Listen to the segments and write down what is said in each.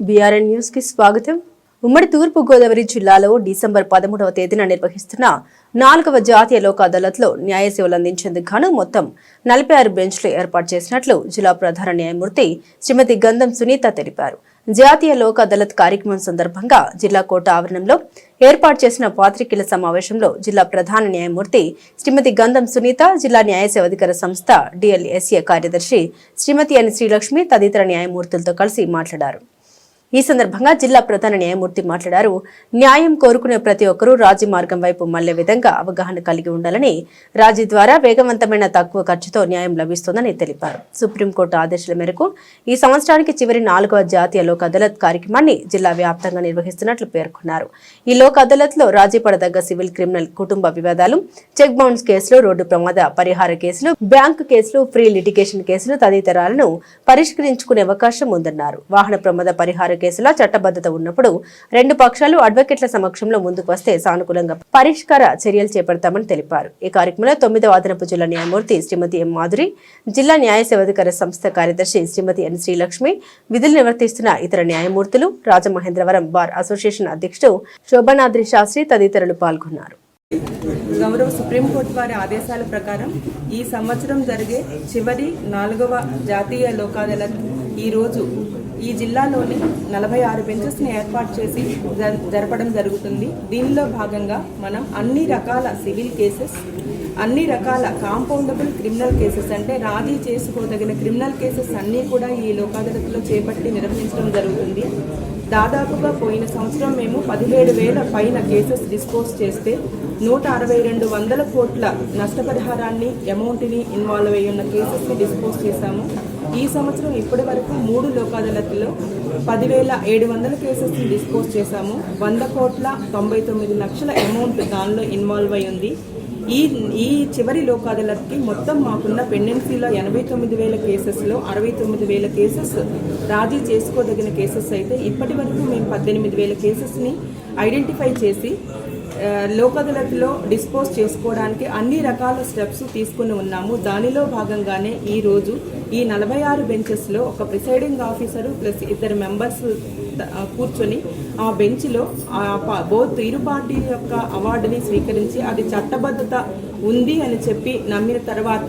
BRN న్యూస్కి స్వాగతం. ఉమ్మడి తూర్పు గోదావరి జిల్లాలో డిసెంబర్ పదమూడవ తేదీన నిర్వహిస్తున్న నాలుగవ జాతీయ లోక్ అదాలత్లో న్యాయ సేవలు అందించేందుకు గాను మొత్తం నలభై ఆరు బెంచ్లు ఏర్పాటు చేసినట్లు జిల్లా ప్రధాన న్యాయమూర్తి శ్రీమతి గంధం సునీత తెలిపారు. జాతీయ లోక్ అదాలత్ కార్యక్రమం సందర్భంగా జిల్లా కోట ఆవరణంలో ఏర్పాటు చేసిన పాత్రికేయుల సమావేశంలో జిల్లా ప్రధాన న్యాయమూర్తి శ్రీమతి గంధం సునీత జిల్లా న్యాయ సేవాధికార సంస్థ డిఎల్ఎస్ఏ కార్యదర్శి శ్రీమతి ఎన్ శ్రీలక్ష్మి తదితర న్యాయమూర్తులతో కలిసి మాట్లాడారు. ఈ సందర్భంగా జిల్లా ప్రధాన న్యాయమూర్తి మాట్లాడారు. న్యాయం కోరుకునే ప్రతి ఒక్కరూ రాజీ మార్గం వైపు మళ్ళే విధంగా అవగాహన కలిగి ఉండాలని రాజీ ద్వారా వేగవంతమైన తక్కువ ఖర్చుతో న్యాయం లభిస్తోందని తెలిపారు. సుప్రీంకోర్టు ఆదేశాల మేరకు ఈ సంవత్సరానికి చివరి నాలుగవ జాతీయ లోక్ అదాలత్ కార్యక్రమాన్ని జిల్లా వ్యాప్తంగా నిర్వహిస్తున్నట్లు పేర్కొన్నారు. ఈ లోక్ అదాలత్లో రాజీ పడదగ్గ సివిల్ క్రిమినల్ కుటుంబ వివాదాలు చెక్ బౌన్స్ కేసులు రోడ్డు ప్రమాద పరిహార కేసులు బ్యాంకు కేసులు ఫ్రీ లిటిగేషన్ కేసులు తదితరాలను పరిష్కరించుకునే అవకాశం ఉందన్నారు. వాహన ప్రమాద పరిహార కేసులో చట్టబద్ధత ఉన్నప్పుడు రెండు పక్షాలు అడ్వకేట్ల సమక్షంలో ముందుకు వస్తే సానుకూలంగా పరిష్కార చర్యలు చేపడతామని తెలిపారు. ఈ కార్యక్రమంలో తొమ్మిదవ అదనపు జిల్లా న్యాయమూర్తి శ్రీమతి ఎం మాధురి జిల్లా న్యాయ సేవాధికార సంస్థ కార్యదర్శి శ్రీమతి ఎన్ శ్రీలక్ష్మి విధులు నిర్వర్తిస్తున్న ఇతర న్యాయమూర్తులు రాజమహేంద్రవరం బార్ అసోసియేషన్ అధ్యక్షుడు శోభనాద్రి శాస్త్రి తదితరులు పాల్గొన్నారు. గౌరవ సుప్రీంకోర్టు వారి ఆదేశాల ప్రకారం ఈ సంవత్సరం జరిగే చివరి నాలుగవ జాతీయ లోక్ ఈరోజు ఈ జిల్లాలోని నలభై ఆరు బెంచెస్ని ఏర్పాటు చేసి జరపడం జరుగుతుంది. దీనిలో భాగంగా మనం అన్ని రకాల సివిల్ కేసెస్ అన్ని రకాల కాంపౌండబుల్ క్రిమినల్ కేసెస్ అంటే రాజీ చేసుకోదగిన క్రిమినల్ కేసెస్ అన్నీ కూడా ఈ లోకాదాలతలో చేపట్టి నిర్వహించడం జరుగుతుంది. దాదాపుగా పోయిన సంవత్సరం మేము పదిహేడు వేల పైన కేసెస్ డిస్పోజ్ చేస్తే నూట అరవై రెండు వందల కోట్ల నష్టపరిహారాన్ని అమౌంట్ని ఇన్వాల్వ్ అయ్యి ఉన్న కేసెస్ని డిస్పోజ్ చేశాము. ఈ సంవత్సరం ఇప్పటి వరకు మూడు లోకాదాలతలో పదివేల ఏడు వందల కేసెస్ని డిస్పోజ్ చేశాము. వంద కోట్ల తొంభై తొమ్మిది లక్షల అమౌంట్ దానిలో ఇన్వాల్వ్ అయి ఉంది. ఈ ఈ చివరి లోక్ అదాలత్కి మొత్తం మాకున్న పెండెన్సీలో ఎనభై తొమ్మిది వేల కేసెస్లో అరవై తొమ్మిది వేల కేసెస్ రాజీ చేసుకోదగిన కేసెస్ అయితే ఇప్పటి వరకు మేము పద్దెనిమిది వేల కేసెస్ని ఐడెంటిఫై చేసి ఆ, డిస్పోజ్ చేసుకోవడానికి అన్ని రకాల స్టెప్స్ తీసుకుని ఉన్నాము. దానిలో భాగంగానే ఈ రోజు ఈ నలభై ఆరు బెంచెస్లో ఒక ప్రిసైడింగ్ ఆఫీసరు ప్లస్ ఇద్దరు మెంబర్స్ కూర్చొని ఆ బెంచ్లో ఆ ప- బోత్ ఇరు పార్టీ యొక్క అవార్డుని స్వీకరించి అది చట్టబద్ధత ఉంది అని చెప్పి నమ్మిన తర్వాత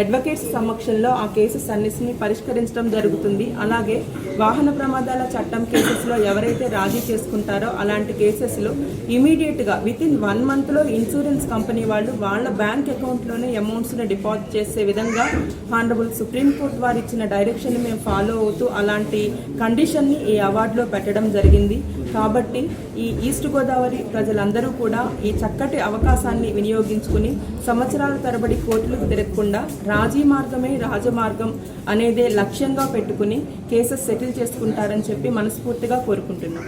అడ్వకేట్స్ సమక్షంలో ఆ కేసెస్ అన్నిటిని పరిష్కరించడం జరుగుతుంది. అలాగే వాహన ప్రమాదాల చట్టం కేసెస్లో ఎవరైతే రాజీ చేసుకుంటారో అలాంటి కేసెస్లో ఇమీడియట్గా విత్ ఇన్ వన్ మంత్లో ఇన్సూరెన్స్ కంపెనీ వాళ్ళు వాళ్ళ బ్యాంక్ అకౌంట్లోనే అమౌంట్స్ని డిపాజిట్ చేసే విధంగా హానరబుల్ సుప్రీంకోర్టు వారు ఇచ్చిన డైరెక్షన్ మేము ఫాలో అవుతూ అలాంటి కండిషన్ని ఈ అవార్డులో పెట్టడం జరిగింది. కాబట్టి ఈ ఈస్ట్ గోదావరి ప్రజలందరూ కూడా ఈ చక్కటి అవకాశాన్ని వినియోగించుకుని సంవత్సరాల తరబడి కోర్టులకు తిరగకుండా రాజీ మార్గమే రాజమార్గం అనేదే లక్ష్యంగా పెట్టుకుని కేసెస్ సెటిల్ చేసుకుంటారని చెప్పి మనస్ఫూర్తిగా కోరుకుంటున్నాం.